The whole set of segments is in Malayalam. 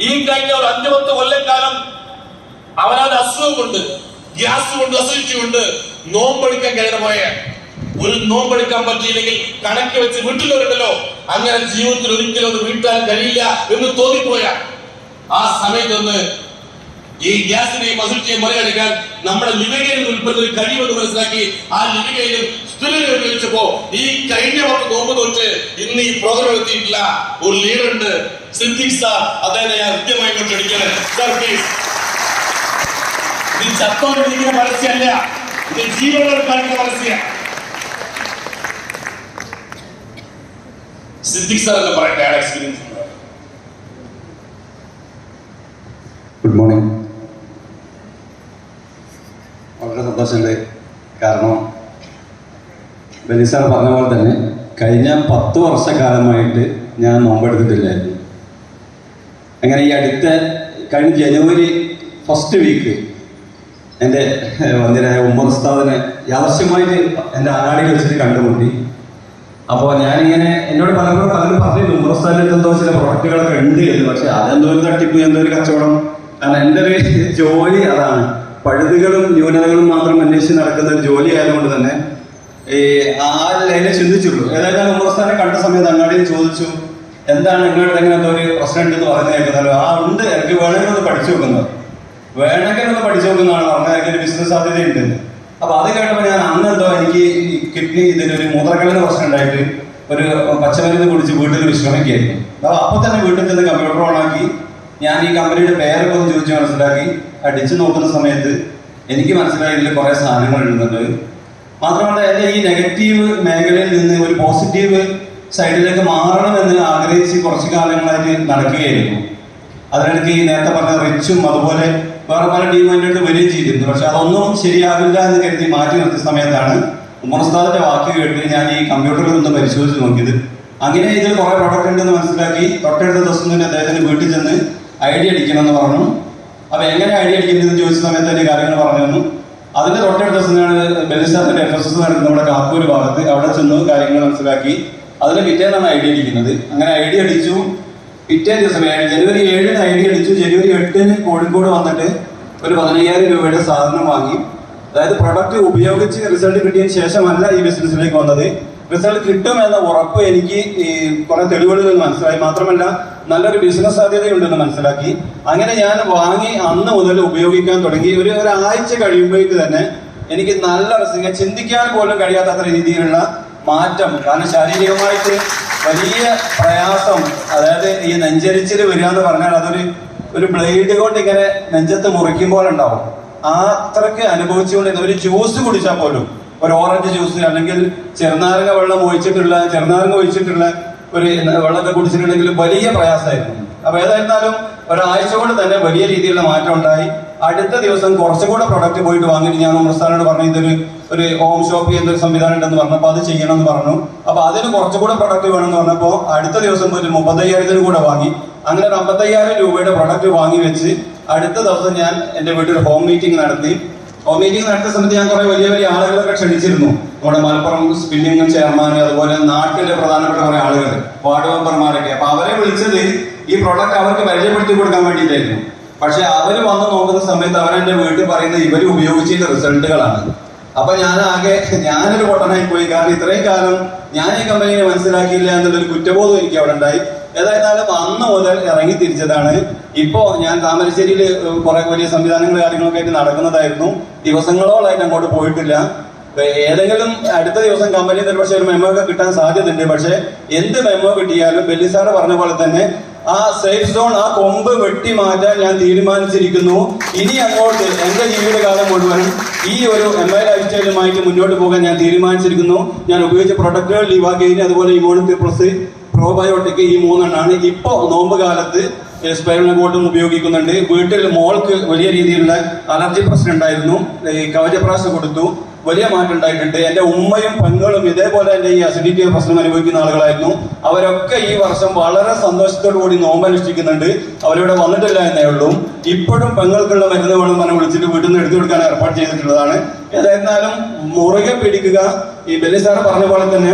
ഈ കഴിഞ്ഞ ഒരു അഞ്ചു പത്ത് കൊല്ലക്കാലം അവനവന് അസുഖം കൊണ്ട് ഗ്യാസ് കൊണ്ട് അസുഖിച്ചുകൊണ്ട് നോമ്പെടുക്കാൻ കഴിഞ്ഞ പോയ. ഒരു നോമ്പെടുക്കാൻ പറ്റിയില്ലെങ്കിൽ കണക്ക് വെച്ച് വീട്ടിലുണ്ടല്ലോ. അങ്ങനെ ജീവിതത്തിൽ ഒരിക്കലും അത് വീട്ടാൻ കഴിയില്ല എന്ന് തോന്നിപ്പോയ ആ സമയത്തൊന്ന് ഈ ഗ്യാസിനെയും അസുഖിയെയും മറികടക്കാൻ നമ്മുടെ ലിവികയിൽ ഉൽപ്പന്നത്തിൽ കഴിവെന്ന് മനസ്സിലാക്കി ആ ലിവികയിലും സ്ഥിരത ഉപയോഗിച്ചപ്പോ ഈ കഴിഞ്ഞ പത്ത് നോമ്പ് തോറ്റ് ഇന്ന് ഈ പ്രോഗ്രാം എത്തിയിട്ടില്ല. ഒരു ലീഡർ ഉണ്ട്. സിദ്ദിഖ് സാർ അദ്ദേഹത്തെ ഞാൻ കൃത്യമായി കൊണ്ടടിക്കാണ് സാർ ഇത് ചത്തോണ്ടിരിക്കുന്ന പരസ്യ. സിദ്ദിഖ് സാർ എന്ന് പറയട്ടെ എക്സ്പീരിയൻസ് ഗുഡ് മോർണിംഗ് വളരെ സന്തോഷമുണ്ട്. കാരണം ബെനിസാർ പറഞ്ഞ പോലെ തന്നെ കഴിഞ്ഞ പത്ത് വർഷക്കാലമായിട്ട് ഞാൻ നോമ്പെടുത്തിട്ടില്ലായിരുന്നു. അങ്ങനെ ഈ അടുത്ത കഴിഞ്ഞ ജനുവരി ഫസ്റ്റ് വീക്ക് എന്റെ വന്ദിരായ ഉമ്മർ ഉസ്താദിനെ യാദർശ്യമായിട്ട് എന്റെ അങ്ങാടിയിൽ വെച്ചിട്ട് കണ്ടുമുട്ടി. അപ്പോൾ ഞാനിങ്ങനെ എന്നോട് പലപ്പോഴും പലരും പറഞ്ഞു ഉമ്മർ ഉസ്താദിന്റെ എന്തോ ചില പ്രൊഡക്റ്റുകളൊക്കെ ഉണ്ട് എന്ന്. പക്ഷേ അതെന്തോ ഒരു തട്ടിപ്പ് എന്തോ ഒരു കച്ചവടം. കാരണം എന്റെ ഒരു ജോലി അതാണ്. പഴുതുകളും ന്യൂനതകളും മാത്രം അന്വേഷിച്ച് നടക്കുന്ന ഒരു ജോലി ആയതുകൊണ്ട് തന്നെ ഈ ആ ലൈനെ ചിന്തിച്ചുള്ളൂ ഏതായാലും ഞാൻ ഉമ്മർ ഉസ്താദിനെ കണ്ട സമയത്ത് അങ്ങാടിയും ചോദിച്ചു എന്താണ് നിങ്ങളുടെ എങ്ങനെ എന്തോ ഒരു പ്രശ്നം ഉണ്ടെന്ന് പറഞ്ഞു കേൾക്കുന്നല്ലോ ആ ഉണ്ട് എനിക്ക് വേണമെങ്കിൽ ഒന്ന് പഠിച്ചു നോക്കുന്നത് വേണമെങ്കിൽ ഒന്ന് പഠിച്ചു നോക്കുന്നതാണ് പറഞ്ഞത് എനിക്ക് ഒരു ബിസിനസ് സാധ്യതയുണ്ട്. അപ്പൊ അത് കേട്ടപ്പോൾ ഞാൻ അന്ന് എന്തോ എനിക്ക് കിഡ്നി ഇതിനൊരു മൂത്രക്കല്ലിന് പ്രശ്നം ഉണ്ടായിട്ട് ഒരു പച്ചമരുന്ന് കുടിച്ച് വീട്ടിൽ വിശ്രമിക്കുകയായിരുന്നു. അപ്പൊ അപ്പൊ തന്നെ വീട്ടിൽ ചെന്ന് കമ്പ്യൂട്ടർ ഓണാക്കി ഞാൻ ഈ കമ്പനിയുടെ പേരൊക്കെ ഒന്ന് ചോദിച്ച് മനസ്സിലാക്കി. അടിച്ചു നോക്കുന്ന സമയത്ത് എനിക്ക് മനസ്സിലായി ഇതിൽ കുറെ സാധനങ്ങൾ ഇടുന്നുണ്ട് മാത്രമല്ല എന്റെ ഈ നെഗറ്റീവ് മേഖലയിൽ നിന്ന് ഒരു പോസിറ്റീവ് സൈഡിലേക്ക് മാറണമെന്ന് ആഗ്രഹിച്ച് കുറച്ച് കാലങ്ങളായിട്ട് നടക്കുകയായിരുന്നു. അതിനിടയ്ക്ക് ഈ നേരത്തെ പറഞ്ഞ റിച്ചും അതുപോലെ വേറെ പല ടീം എന്റെ അടുത്ത് വരികയും ചെയ്തിരുന്നു. പക്ഷെ അതൊന്നും ശരിയാവില്ല എന്ന് കരുതി മാറ്റി നിർത്തിയ സമയത്താണ് ഉമർസ്താദിന്റെ വാക്ക് കേട്ട് ഞാൻ ഈ കമ്പ്യൂട്ടറിൽ ഒന്ന് പരിശോധിച്ച് നോക്കിയത്. അങ്ങനെ ഇതിൽ കുറെ പ്രൊഡക്റ്റ് ഉണ്ടെന്ന് മനസ്സിലാക്കി തൊട്ടടുത്ത ദിവസം തന്നെ അദ്ദേഹത്തിന് വീട്ടിൽ ചെന്ന് ഐഡിയ അടിക്കണം എന്ന് പറഞ്ഞു. അപ്പൊ എങ്ങനെ ഐഡിയ അടിക്കുന്നതെന്ന് ചോദിച്ച സമയത്ത് കാര്യങ്ങൾ പറഞ്ഞു അതിന്റെ തൊട്ടടുത്ത ദിവസം ബലിസ്ഥാനത്തിന്റെ എഫ് എസ് എസ് നടക്കുന്ന നമ്മുടെ കാപ്പൂര് ഭാഗത്ത് അവിടെ ചെന്ന് കാര്യങ്ങൾ മനസ്സിലാക്കി. അതിന് പിറ്റേന്നാണ് ഐ ഡി അടിക്കുന്നത് അങ്ങനെ ഐ ഡി അടിച്ചു പിറ്റേ ദിവസം ജനുവരി ഏഴിന് ഐ ഡി അടിച്ചു ജനുവരി എട്ടിന് കോഴിക്കോട് വന്നിട്ട് ഒരു പതിനയ്യായിരം രൂപയുടെ സാധനം വാങ്ങി. അതായത് പ്രൊഡക്റ്റ് ഉപയോഗിച്ച് റിസൾട്ട് കിട്ടിയതിന് ശേഷമല്ല ഈ ബിസിനസ്സിലേക്ക് വന്നത്. റിസൾട്ട് കിട്ടും എന്ന ഉറപ്പ് എനിക്ക് ഈ കുറെ തെളിവുകളിൽ നിന്ന് മനസ്സിലായി. മാത്രമല്ല നല്ലൊരു ബിസിനസ് സാധ്യതയുണ്ടെന്ന് മനസ്സിലാക്കി. അങ്ങനെ ഞാൻ വാങ്ങി അന്ന് മുതൽ ഉപയോഗിക്കാൻ തുടങ്ങി. ഒരു ഒരാഴ്ച കഴിയുമ്പോഴേക്ക് തന്നെ എനിക്ക് നല്ല റിസൾട്ട് ചിന്തിക്കാൻ പോലും കഴിയാത്ത രീതിയിലുള്ള മാറ്റം കാരണം ശാരീരികമായിട്ട് വലിയ പ്രയാസം അതായത് ഈ നെഞ്ചരിച്ചിൽ വരിക എന്ന് പറഞ്ഞാൽ അതൊരു ഒരു ബ്ലേഡ് കൊണ്ട് ഇങ്ങനെ നെഞ്ചത്ത് മുറിക്കുമ്പോൾ ഉണ്ടാവും. ആ അത്രയ്ക്ക് അനുഭവിച്ചുകൊണ്ട് ഒരു ജ്യൂസ് കുടിച്ചാൽ പോലും ഒരു ഓറഞ്ച് ജ്യൂസ് അല്ലെങ്കിൽ ചെറുനാരങ്ങ വെള്ളം ഒഴിച്ചിട്ടുള്ള ചെറുനാരങ്ങ ഒഴിച്ചിട്ടുള്ള ഒരു വെള്ളമൊക്കെ കുടിച്ചിട്ടുണ്ടെങ്കിൽ വലിയ പ്രയാസമായിരുന്നു. അപ്പൊ ഏതായിരുന്നാലും ഒരാഴ്ച കൊണ്ട് തന്നെ വലിയ രീതിയിലുള്ള മാറ്റം ഉണ്ടായി. അടുത്ത ദിവസം കുറച്ചും കൂടെ പ്രൊഡക്റ്റ് പോയിട്ട് വാങ്ങിയിട്ട് ഞാൻ ഉമർസ്ഥാനോട് പറഞ്ഞു ഇതൊരു ഒരു ഹോം ഷോപ്പ് ഒരു സംവിധാനം ഉണ്ടെന്ന് പറഞ്ഞപ്പോൾ അത് ചെയ്യണമെന്ന് പറഞ്ഞു. അപ്പൊ അതിന് കുറച്ചും കൂടെ പ്രൊഡക്റ്റ് വേണമെന്ന് പറഞ്ഞപ്പോൾ അടുത്ത ദിവസം ഒരു മുപ്പത്തയ്യായിരത്തിന് കൂടെ വാങ്ങി. അങ്ങനെ ഒരു അമ്പത്തയ്യായിരം രൂപയുടെ പ്രൊഡക്റ്റ് വാങ്ങി വെച്ച് അടുത്ത ദിവസം ഞാൻ എന്റെ വീട്ടിൽ ഹോം മീറ്റിംഗ് നടത്തി. മീറ്റിംഗ് നടത്തിയ സമയത്ത് ഞാൻ കുറെ വലിയ വലിയ ആളുകളൊക്കെ ക്ഷണിച്ചിരുന്നു. നമ്മുടെ മലപ്പുറം സ്പിന്നിംഗ് ചെയർമാൻ അതുപോലെ നാട്ടിലെ പ്രധാനപ്പെട്ട കുറെ ആളുകൾ വാർഡ് മെമ്പർമാരൊക്കെ. അപ്പൊ അവരെ വിളിച്ചത് ഈ പ്രൊഡക്റ്റ് അവർക്ക് പരിചയപ്പെടുത്തി കൊടുക്കാൻ വേണ്ടിയിട്ടായിരുന്നു. പക്ഷെ അവർ വന്ന് നോക്കുന്ന സമയത്ത് അവരെന്റെ വീട്ടിൽ പറയുന്നത് ഇവർ ഉപയോഗിച്ചതിന്റെ റിസൾട്ടുകളാണ്. അപ്പൊ ഞാൻ ആകെ ഞാനൊരു പൊട്ടനായി പോയി കാരണം ഇത്രയും കാലം ഞാൻ ഈ കമ്പനിയെ മനസ്സിലാക്കിയില്ല എന്നുള്ളൊരു കുറ്റബോധം എനിക്ക് അവിടെ ഉണ്ടായി. ഏതായിരുന്നാലും അന്ന് മുതൽ ഇറങ്ങി തിരിച്ചതാണ്. ഇപ്പോ ഞാൻ താമരശ്ശേരിയിൽ കുറെ വലിയ സംവിധാനങ്ങൾ കാര്യങ്ങളൊക്കെ ആയിട്ട് നടക്കുന്നതായിരുന്നു. ദിവസങ്ങളോളായിട്ട് അങ്ങോട്ട് പോയിട്ടില്ല. ഏതെങ്കിലും അടുത്ത ദിവസം കമ്പനിയിൽ നിന്ന് പക്ഷേ ഒരു മെമ്മോ ഒക്കെ കിട്ടാൻ സാധ്യതയുണ്ട്. പക്ഷെ എന്ത് മെമ്മോ കിട്ടിയാലും ബെല്ലി സാറ് പറഞ്ഞ പോലെ തന്നെ ആ സേഫ് സോൺ ആ കൊമ്പ് വെട്ടി മാറ്റാൻ ഞാൻ തീരുമാനിച്ചിരിക്കുന്നു. ഇനി അങ്ങോട്ട് എന്റെ ജീവിതകാലം മുഴുവനും ഈ ഒരു എം ഐ ലൈഫ് സ്റ്റൈലുമായിട്ട് മുന്നോട്ട് പോകാൻ ഞാൻ തീരുമാനിച്ചിരിക്കുന്നു. ഞാൻ ഉപയോഗിച്ച പ്രൊഡക്റ്റുകൾ ലിവാഗെയിൻ അതുപോലെ ഇമോണിറ്റി പ്ലസ് പ്രോബയോട്ടിക് ഈ മൂന്നെണ്ണാണ്. ഇപ്പോ നോമ്പ് കാലത്ത് സ്പൈറോട്ടും ഉപയോഗിക്കുന്നുണ്ട്. വീട്ടിൽ മോൾക്ക് വലിയ രീതിയിലുള്ള അലർജി പ്രശ്നം ഉണ്ടായിരുന്നു. ഈ കവചപ്രാശം കൊടുത്തു. വലിയ മാറ്റം ഉണ്ടായിട്ടുണ്ട്. എന്റെ ഉമ്മയും പെങ്ങളും ഇതേപോലെ തന്നെ ഈ അസിഡിറ്റി പ്രശ്നം അനുഭവിക്കുന്ന ആളുകളായിരുന്നു. അവരൊക്കെ ഈ വർഷം വളരെ സന്തോഷത്തോടു കൂടി നോമ്പ് അനുഷ്ഠിക്കുന്നുണ്ട് അവരിവിടെ വന്നിട്ടില്ല എന്നേ ഉള്ളൂ. ഇപ്പോഴും പെങ്ങൾക്കുള്ള മരുന്ന് വേണം പറഞ്ഞ് വിളിച്ചിട്ട് വീട്ടിൽ നിന്ന് എടുത്തു കൊടുക്കാൻ ഏർപ്പാട് ചെയ്തിട്ടുള്ളതാണ്. ഏതായിരുന്നാലും മുറുകെ പിടിക്കുക. ഈ ബെല്ലി സാറ് പറഞ്ഞ പോലെ തന്നെ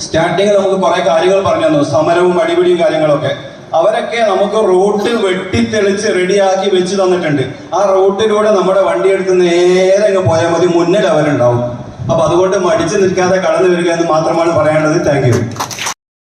സ്റ്റാർട്ടിങ്ങിൽ നമുക്ക് കുറെ കാര്യങ്ങൾ പറഞ്ഞു തന്നു. സമരവും അടിപിടിയും കാര്യങ്ങളൊക്കെ. അവരൊക്കെ നമുക്ക് റൂട്ട് വെട്ടിത്തെളിച്ച് റെഡിയാക്കി വെച്ച് തന്നിട്ടുണ്ട്. ആ റൂട്ടിലൂടെ നമ്മുടെ വണ്ടി എടുത്ത് നേരെ അങ്ങ് പോയാൽ മതി. മുന്നിൽ അവരുണ്ടാവും. അപ്പൊ അതുകൊണ്ട് മടിച്ചു നിൽക്കാതെ കടന്നു വരിക എന്ന് മാത്രമാണ് പറയാനുള്ളത്. താങ്ക്